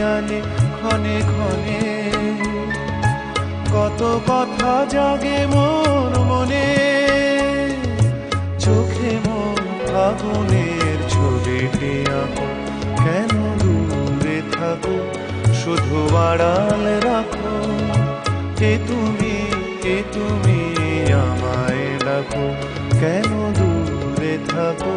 ধ্যানে ক্ষণে ক্ষণে। কত কথা জাগে মোর মনে, চোখে মোর ফাগুনের ছবিটি আঁকো কেন দূরে থাকো? শুধু আড়াল রাখো। কে তুমি কে তুমি আমায় ডাকো। কেন দূরে থাকো?